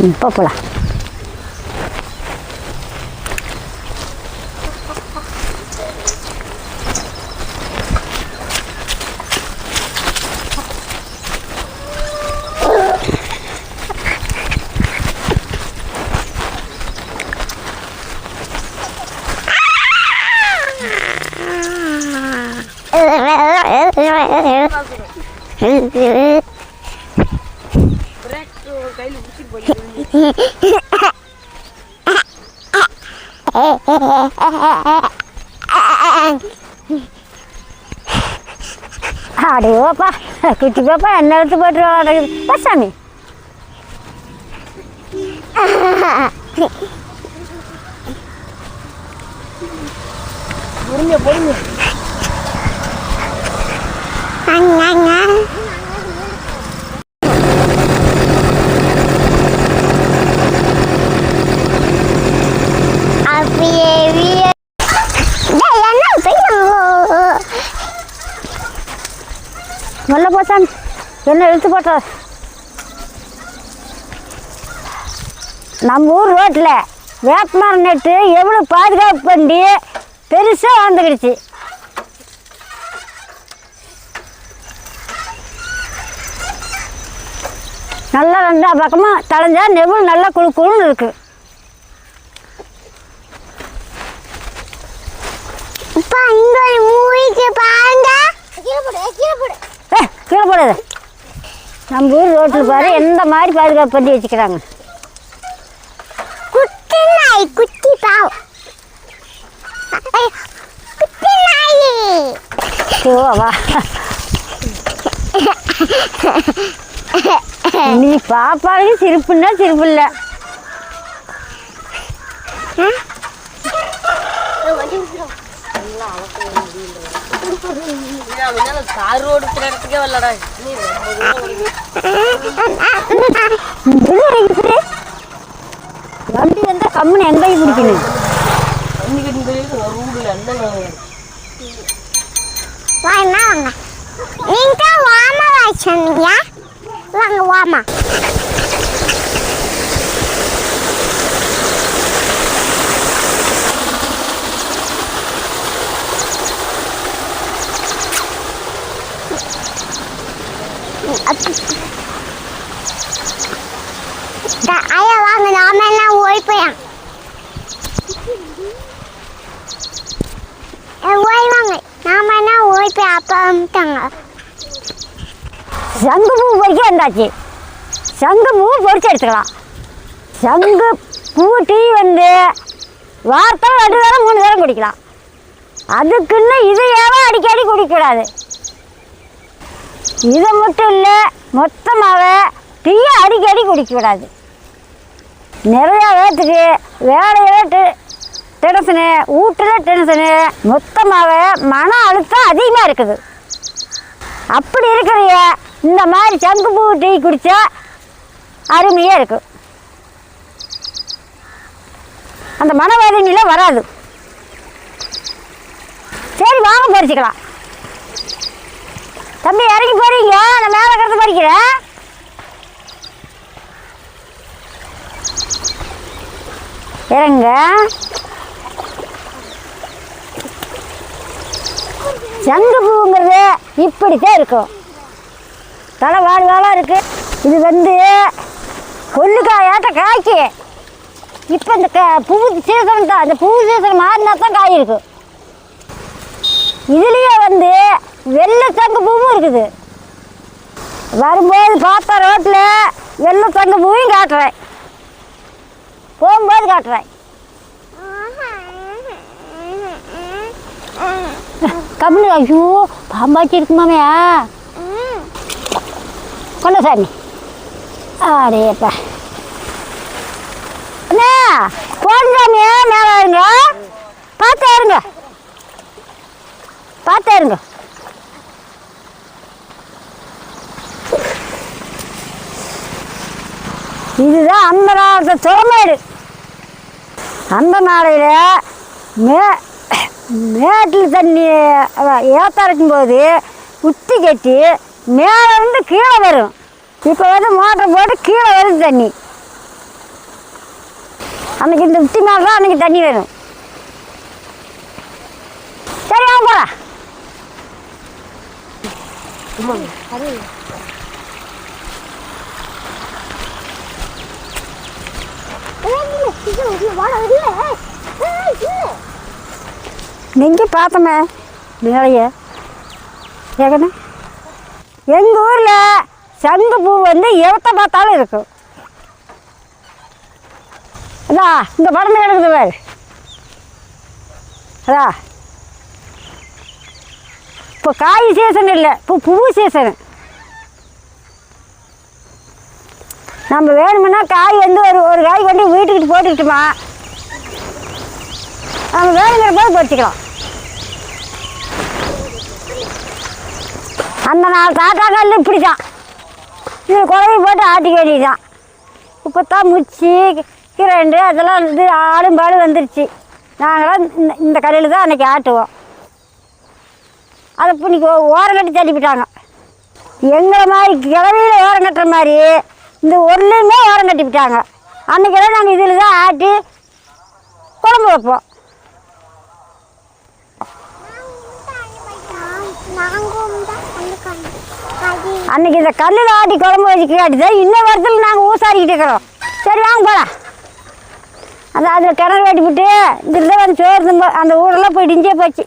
இப்போ போகலாம் அடே பாப்பா குட்டி பாப்பா என்ன எடுத்து விளையாடுறது பா சாமி. அப்படியே வீ- டேய், என்ன செய்யணும் போச்சான். என்ன எடுத்து போட்ட? நம்ம ஊர் ரோட்டில் வேப்பமரம் நட்டு எவ்வளோ பாதுகாப்பு பண்ணி பெருசாக வந்துக்கிடுச்சு நல்லா ரெண்டா பக்கமும் தளைஞ்சா நெவ்வளவு நல்லா குழு குழுன்னு இருக்கு. இப்போ இங்கே மூழ்கி மூவிக்கு பாருங்க. கீழே போடு கீழே போடு. கீழே போடாது. நம்ம ஊர் ரோட்டில் பாரு எந்த மாதிரி பாதுகாப்பு பண்ணி வச்சுக்கிறாங்க. குட்டி நாய் குட்டி பாவ் குட்டி நாய் சிவா நீ பாப்பாவே சிரிப்புன்னா சிரிப்பு இல்லை கார் ரோடு இடத்துக்கே வரலடா நீ ரொம்ப தூரம் வண்டி வந்தால் கம்முன்னு எங்கேயும் பிடிக்கணும். வாங்க வாங்க? நீங்க வாமா வாங்க வாமா. ஐயா வாங்க நாம எல்லாம் ஓடி போயான் ஓய் வாங்க. நாம என்ன ஓடி போய் அப்பா அமிட்டாங்க சங்கு பூ பொறிக்க வந்தாச்சு. சங்கு பூ பொறிச்சு எடுத்துக்கலாம். சங்கு பூ டீ வந்து வாரத்தில் ரெண்டு தரம் மூணு தரம் குடிக்கலாம். அதுக்குன்னு இது ஏவா அடிக்கடி குடிக்கக்கூடாது இதை மட்டும் இல்லை மொத்தமாகவே டீயை அடிக்கடி குடிக்கக்கூடாது நிறையா பேர்த்துக்கு வேலையில் டெ டென்ஷனு வீட்டில் டென்ஷனு மொத்தமாகவே மன அழுத்தம் அதிகமாக இருக்குது. அப்படி இருக்கிறிய இந்த மாதிரி சங்குப்பூ டீ குடித்தா அருமையாக இருக்கும். அந்த மனவேதனையில் வராது. சரி வாங்க பறிச்சுக்கலாம். தம்பி இறங்கி போறீங்க? நான் மேலே கிடந்து படிக்கிறேன். இறங்க. சங்கு பூங்கிறது இப்படித்தான் இருக்கும். தலை வாடு வாழாக இருக்கு. இது வந்து கொல்லுக்காயாட்ட காய்க்கு? இப்போ இந்த க பூ சீசன் தான். இந்த பூ சீசன் மாறினா தான் காய் இருக்கும். இதுலேயே வந்து வெள்ளை சங்கு பூவும் இருக்குது. வரும்போது பார்த்தா ரோட்டில் வெள்ளை சங்கு பூவையும் காட்டுறேன். போகும்போது காட்டுறேன். கம்முனு ஐயோ பாம்பாச்சி இருக்குமாமையா கொண்ட சாமி. அடேப்பா அண்ணா போன் சாமியா மேலே இருங்க பார்த்தே இருங்க பார்த்தே இருங்க இதுதான் அந்த நாளத்தை துறமேடு அந்த நாளையில் மே மேட்டில் தண்ணி ஏற்ற இருக்கும்போது உத்தி கட்டி மேலே இருந்து கீழே வரும். இப்போ வந்து மோட்டர் போட்டு கீழே வருது தண்ணி. அன்னைக்கு இந்த உத்தி மேலே தான் அன்னைக்கு தண்ணி வரும். சரி வாங்க போகிறேன் நீங்கள் பார்த்தோமே நிறைய ஏகனே எங்கள் ஊரில் சங்கு பூ வந்து எவத்தை பார்த்தாலும் இருக்கும். அதா இந்த படம் கிடக்குது பாரு. அதா இப்போ காய் சீசன் இல்லை இப்போ பூ சீசனு நம்ம வேணுமுன்னா காய் வந்து ஒரு ஒரு காய் கொண்டு வீட்டுக்கிட்டு போட்டுக்கிட்டுமா? நம்ம வேணுங்கிற போது பறிச்சுக்கலாம் அந்த நாள் தாத்தாக்கள் இப்படி தான் இது குழவி போட்டு ஆட்டிக்க வேண்டியதுதான். இப்போ தான் முச்சி கிரண்டு அதெல்லாம் இது ஆடும் பாடு வந்துருச்சு. நாங்களாம் இந்த இந்த கடையில் தான் அன்றைக்கி ஆட்டுவோம். அதை இப்போ இன்னைக்கு ஓரம் கட்டி தள்ளிவிட்டாங்க எங்களை மாதிரி கிளவியில் ஓரம் கட்டுற மாதிரி இந்த ஒருலையுமே ஓரம் கட்டி விட்டாங்க. அன்றைக்கெல்லாம் நாங்கள் இதில் தான் ஆட்டி குழம்பு வைப்போம். அன்னைக்கு இந்த கல்லில் ஆட்டி குழம்பு வச்சுக்காட்டி தான் இன்னும் வருஷத்தில் நாங்கள் ஊசாரிக்கிட்டு இருக்கிறோம். சரி வாங்க போகலாம் அந்த அதில் கிணறு வெட்டி விட்டு இதில் தான் வந்து சோறு அந்த ஊரெல்லாம் போய் இடிஞ்சே போச்சு.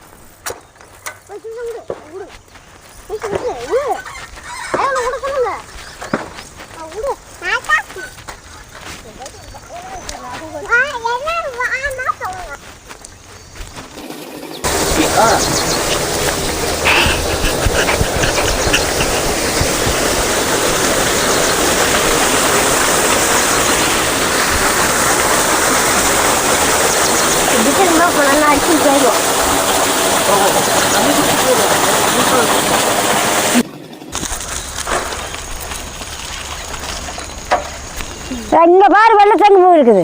இங்கே பாரு வெள்ளச்சங்கு பூ இருக்குது.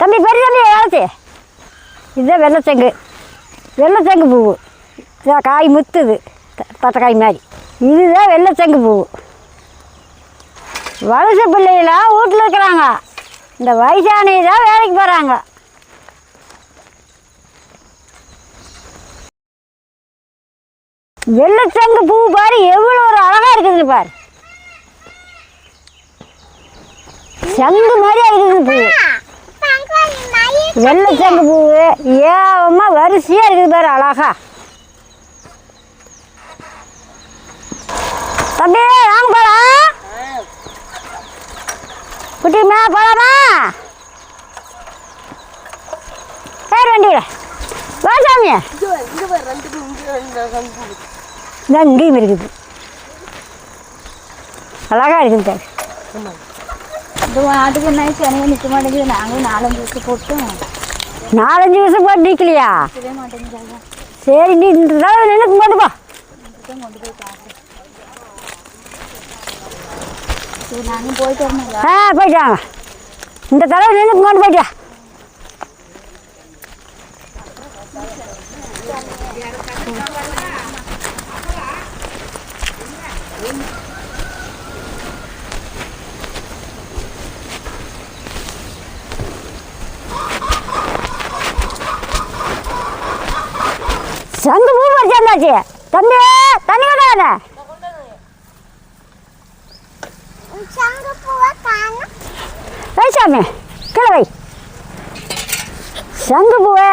தம்பி பெரிய தம்பி வளர்ச்சி இதுதான் வெள்ளச்சங்கு வெள்ளச்சங்கு பூ. காய் முத்துது. பத்தக்காய் மாதிரி. இதுதான் வெள்ளச்சங்கு பூ. வயசு பிள்ளைகளாம் வீட்டில் இருக்கிறாங்க. இந்த வயசானே தான் வேலைக்கு போகிறாங்க வெள்ளச்சங்கு பூ பாரு எவ்வளோ ஒரு அழகாக இருக்குது பாரு. சங்கு மாதிரியா இருக்குது பூ. வெள்ளச்சங்கு பூ? ஏமா வரிசையாக இருக்குது பாரு அழகா. தம்பி வாங்க போலாம். குட்டிமா போகலாமா போலாமா? சரி வண்டியில வா சாமி. இங்க இந்த இங்கேயும் இருக்குது. அழகா இருக்குது பாரு. இந்த ஆட்டுக்கு என்ன சென்னையில் நிற்க மாட்டேங்குது நாங்களும் நாலஞ்சு வருஷம் போட்டோம் நாலஞ்சு வருஷம் போட்டு நிற்கலையா மாட்டேங்குது சரி நீ இந்த தடவை கொண்டு போ கொண்டு போய் நானும் போயிட்டு வரணுங்களா ஆ போயிட்டு வாங்க இந்த தடவை நின்று கொண்டு போயிட்டு வா. சங்கு பூ தம்பி தண்ணி கொண்டாங்க வை சாமி கீழே வை. சங்கு பூவை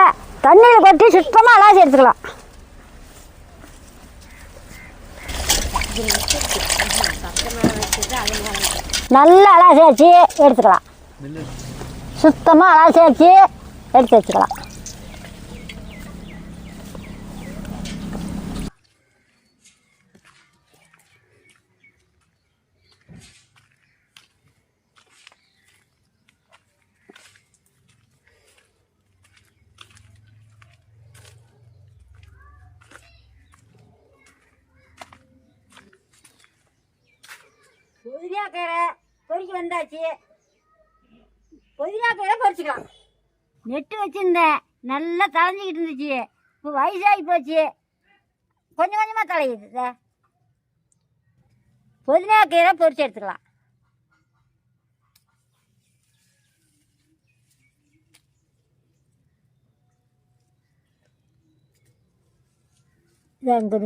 தண்ணியில் கொட்டி சுத்தமாக அலாசி எடுத்துக்கலாம். நல்லா அலாசி வச்சு எடுத்துக்கலாம். சுத்தமாக அலாசி வச்சு எடுத்து வச்சுக்கலாம். நல்லா தலைஞ்சிக்கிட்டு இருந்துச்சு. இப்போ வயசாகி போச்சு. கொஞ்சம் கொஞ்சமாக தலையுது சார் புதினா கீரை பொரிச்சு எடுத்துக்கலாம். இதான் அங்கே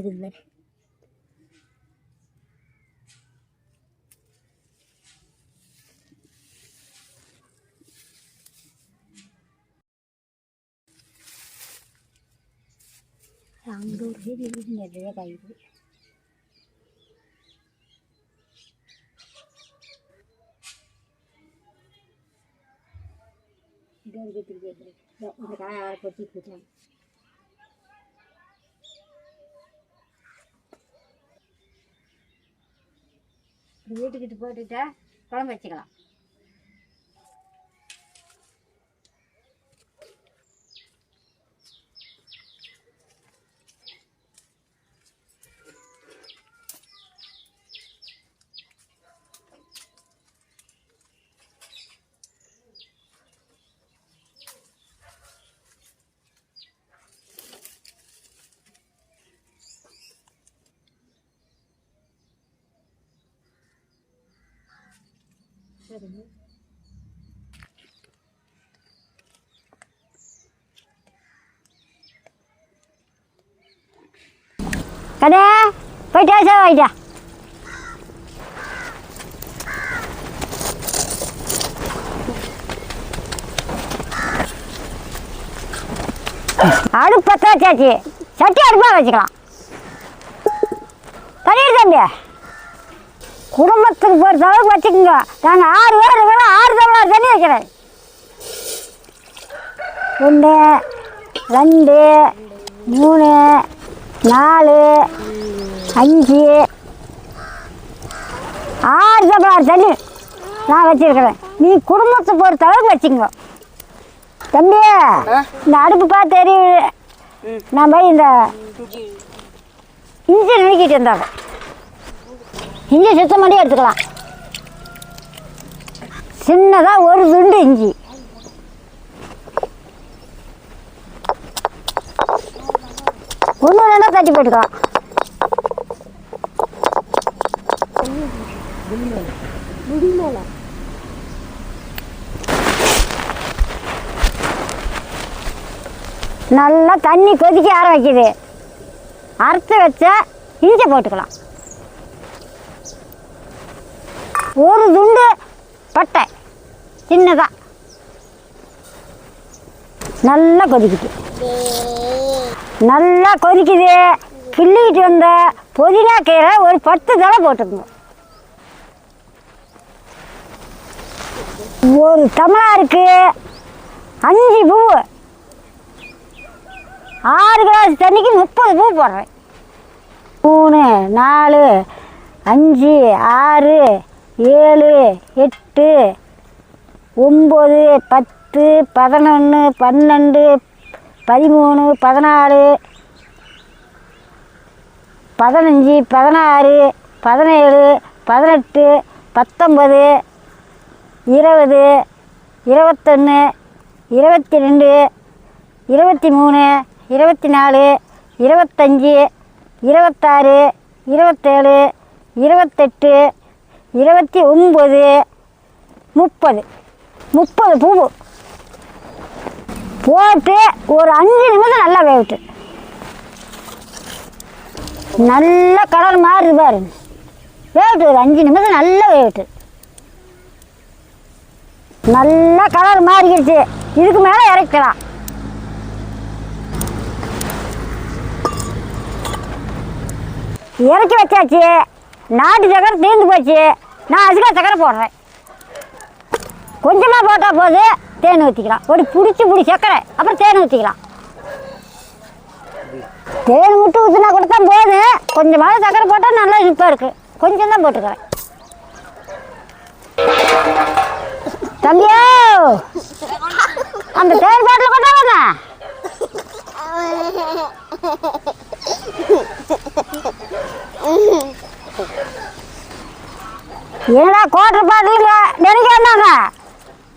கத்திரிக்காய் இருக்குது. இதோ இந்த காயை வேறு பொட்டி போட்டாங்க வீட்டுக்கிட்ட போட்டுட்டா குழம்பு வச்சுக்கலாம் சரிங்க. கடை போயிட்டா சார் ஆயிட்டா அடுப்பு பற்ற சட்டி அடுப்பாக வச்சுக்கலாம் பண்ணிடு தம்பி குடும்பத்துக்கு பொறுத்த அளவுக்கு வச்சுக்கோங்க. நாங்கள் ஆறு பேர் இருக்கோம் ஆறு தமிழர் தண்ணி வைக்கிறேன் ஒன்று ரெண்டு மூணு நாலு அஞ்சு. ஆறு தமிழர் தண்ணி நான் வச்சிருக்கிறேன். நீ குடும்பத்தை பொறுத்த அளவுக்கு வச்சுக்கோங்க. தம்பி இந்த அடுப்பு பார்த்து தெரியுது. நான் போய் இந்த இஞ்சி நுணுக்கிட்டு இருந்தாங்க இஞ்சி சுத்தம் பண்ணி எடுத்துக்கலாம். சின்னதாக ஒரு துண்டு இஞ்சி. ஒன்று ரெண்டாக தட்டி போட்டுக்கலாம். நல்லா தண்ணி கொதிக்க ஆரம்பிக்குது. அரைச்சி வச்ச இஞ்சி போட்டுக்கலாம். ஒரு துண்டு பட்டை சின்னதாக நல்லா கொதிக்குது. நல்லா கொதிக்குது. கிள்ளிக்கிட்டு வந்த புதினா கீரை ஒரு பத்து தலை போட்டுக்கோங்க. ஒரு தமிழாருக்கு அஞ்சு பூ. ஆறு கிளாஸ் தண்ணிக்கு முப்பது பூ போடுறேன். மூணு நாலு அஞ்சு ஆறு ஏழு எட்டு ஒம்பது பத்து பதினொன்று பன்னெண்டு பதிமூணு பதினாலு பதினஞ்சு பதினாறு பதினேழு பதினெட்டு பத்தொம்பது இருபது இருபத்தொன்று இருபத்தி ரெண்டு இருபத்தி மூணு இருபத்தி நாலு இருபத்தஞ்சி இருபத்தாறு இருபத்தேழு இருபத்தெட்டு இருபத்தி ஒம்பது முப்பது. முப்பது பூ போட்டு ஒரு அஞ்சு நிமிஷம் நல்லா வேவிட்டு நல்ல கலர் மாறுது பாரு. வேவிட்டு ஒரு அஞ்சு நிமிஷம் நல்லா வேவிட்டு நல்லா கலர் மாறிக்கிடுச்சு இதுக்கு மேலே இறக்கலாம். இறக்கி வச்சாச்சு. நாட்டு சக்கரை தீர்ந்து போச்சு. நான் அதுக்காக சக்கரை போடுறேன். கொஞ்சமாக போட்டால் போது தேன் ஊற்றிக்கலாம் ஒரு பிடிச்சி பிடி சக்கரை அப்புறம் தேன் ஊற்றிக்கலாம் தேன் விட்டு ஊற்றினா கூட தான் போதும் கொஞ்சமாக சக்கரை போட்டால் நல்லா இனிப்பாக இருக்குது கொஞ்சம் தான் போட்டுக்கிறேன். தம்பியோ அந்த தேன் பாட்டில் கொண்டாடுங்க என்னடா கோட்டர் பாட்டிலுங்க நினைக்க என்னங்க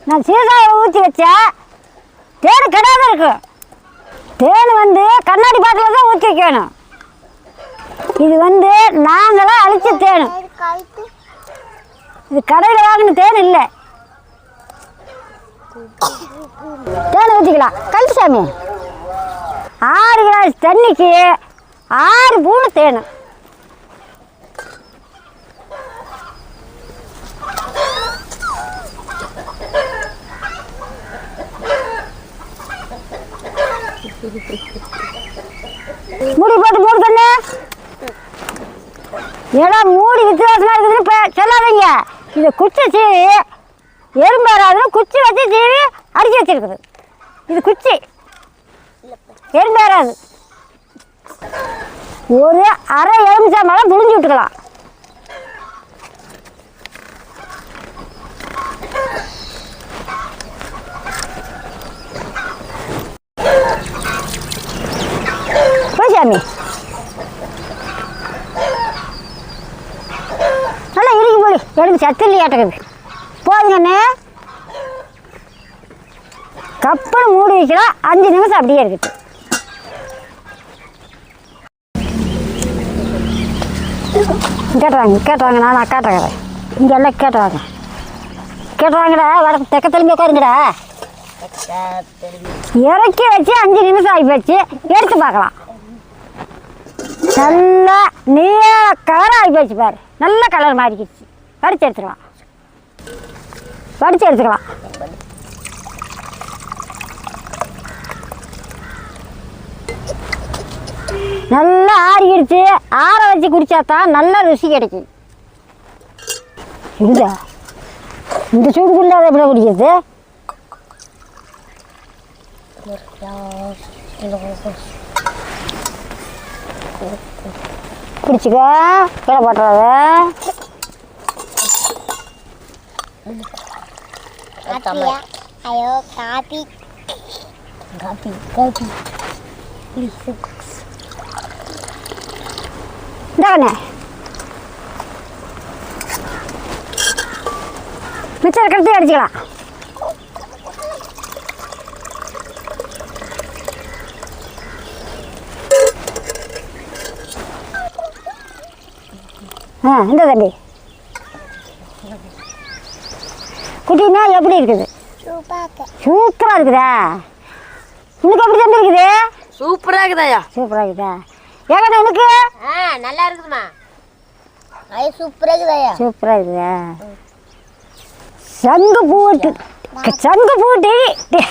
நான் சீசாவை ஊற்றி வச்சேன். தேன் கிடாம இருக்கு. தேன் வந்து கண்ணாடி பாட்டில் தான் ஊற்றி வைக்கணும். இது வந்து நாங்களாம் அழிச்ச தேன். இது கடையில் வாங்கின தேன் இல்லை. தேன் ஊற்றிக்கலாம் கல்சாமி ஆறு கிளாஸ் தண்ணிக்கு ஆறு பூனை தேனும் மூடி போட்டு மூடு கண்ணு மூடி வித்தியாசமா இருக்குதுன்னு இப்போ சொல்லாதீங்க. இந்த குச்சி சீவி எறும்பு வராதுன்னு குச்சி வச்சு சீவி அடிச்சு வச்சிருக்குது. இது குச்சி. எறும்பு வராது ஒரு அரை எலுமிச்சா மரம் புழிஞ்சு விட்டுக்கலாம். சாமி நல்லா இறுக்கி போடி. எனக்கு சத்து இல்லையாட்டுக்குது போதுங்கண்ணே. கப்பல் மூடி வைக்கலாம் அஞ்சு நிமிஷம் அப்படியே இருக்குது கேட்டுறாங்க கேட்டுறாங்க நான் கேட்டுறேன் இங்கே எல்லாம் கேட்டுறாங்க. கேட்டுறாங்கடா வட தெக்க திரும்பி உட்காருங்கடா. இறக்கி வச்சு அஞ்சு நிமிஷம் ஆகி போச்சு. எடுத்து பார்க்கலாம். நல்லா நீல கலர் ஆகி போச்சு பாரு. நல்ல கலர் மாறிக்கிச்சு. வடிச்சு எடுத்துக்கலாம் வடிச்சு எடுத்துக்கலாம் நல்லா ஆறிடுச்சு ஆற வச்சு குடிச்சா தான் நல்ல ருசி கிடைக்கும். இந்த இந்த சூடு அதை எப்படி குடிக்கிறது? குடிச்சுக்க கீழே போட்டுறாத காப்பியா ஐயோ காப்பி காப்பி காப்பி இந்தாண்ணே மிச்சம் இருக்கிறதே அடிச்சுக்கலாம் ஆ இந்த தம்பி. குட்டினா எப்படி இருக்குது? சூப்பராக இருக்குதா? உனக்கு எப்படி தம்பி இருக்குது? சூப்பரா இருக்குதாயா? சூப்பராக இருக்குதா? ஏகண்ணா உனக்கு? ஆ நல்லா இருக்குதுமா அது சூப்பராக இருக்குதாயா? சூப்பராக இருக்குதா? சங்கு பூட்டு. சங்கு பூ டீ. டீ-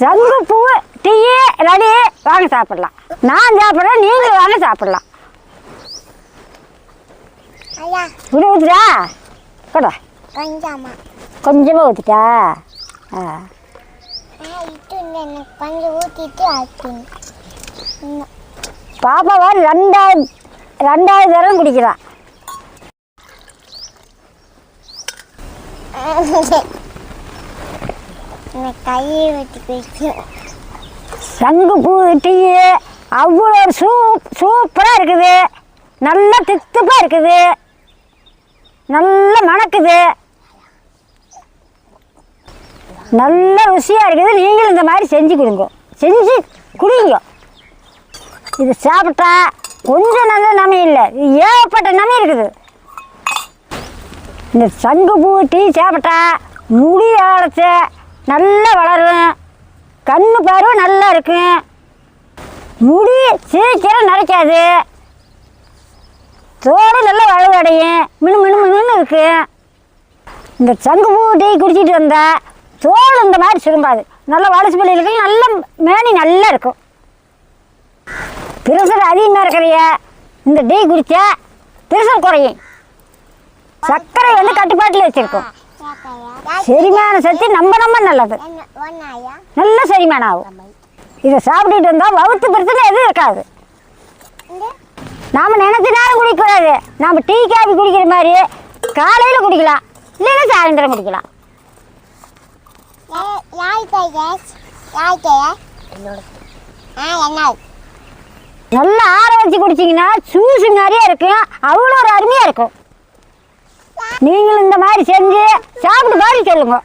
சங்கு பூ டீ. ரெடி. வாங்க சாப்பிடலாம். நான் சாப்பிட்றேன் நீங்களும் வாங்க சாப்பிடலாம். இப்படி ஊற்றுடா கூட. கொஞ்சமா கொஞ்சமாக ஊற்றிட்டா ஆ கொஞ்சம் ஊற்றிட்டு பாப்பாவா ரெண்டாவது ரெண்டாவது தடவை குடிக்கிறான் எனக்கு கையை வெட்டி போயிடுச்சு சங்குப்பூ டீ அவ்வளோ சூப் சூப்பராக இருக்குது. நல்ல தித்துப்பாக இருக்குது. நல்ல மணக்குது. நல்ல ருசியாக இருக்குது. நீங்களும் இந்த மாதிரி செஞ்சு கொடுங்க. செஞ்சு குடிங்க. இது சாப்பிட்டா கொஞ்சம் நல்ல நமை இல்லை. இது ஏகப்பட்ட நமை இருக்குது. இந்த சங்குப்பூ டீ சாப்பிட்டா முடி அரைச்ச நல்லா வளரும். கண்ணு பார்வை நல்லா இருக்கும். முடி சீக்கிரம் நடக்காது தோடு நல்லா வலுவடையும் மினு மினு மினுன்னு இருக்கு. இந்த சங்குப்பூ டீ குடிச்சிட்டு வந்தா தோல் இந்த மாதிரி சுரும்பாது. நல்ல வளர்ச்சி பிள்ளைகளுக்கு நல்ல மேனி நல்லா இருக்கும். பிரஷர் அதிகமாக இருக்கிறைய? இந்த டீ குடித்தா பிரஷர் குறையும். சர்க்கரை வந்து கட்டுப்பாட்டில் வச்சுருக்கோம். செரிமான சக்தி நம்ம நம்ம நல்லது. நல்ல செரிமானம் ஆகும். இதை சாப்பிட்டுட்டு இருந்தால் வகுத்து பிரச்சனை எதுவும் இருக்காது. நாம் நினைச்சினாலும் குடிக்கக்கூடாது நாம் டீ காபி குடிக்கிற மாதிரி காலையில் குடிக்கலாம். இல்லைன்னா சாயந்தரம் குடிக்கலாம். நல்லா ஆற வச்சு குடிச்சிங்கன்னா சூசு நிறைய இருக்கும். அவ்வளோ ஒரு அருமையாக இருக்கும். நீங்களும் இந்த மாதிரி செஞ்சு சாப்பிட்டு பாரு சொல்லுங்க.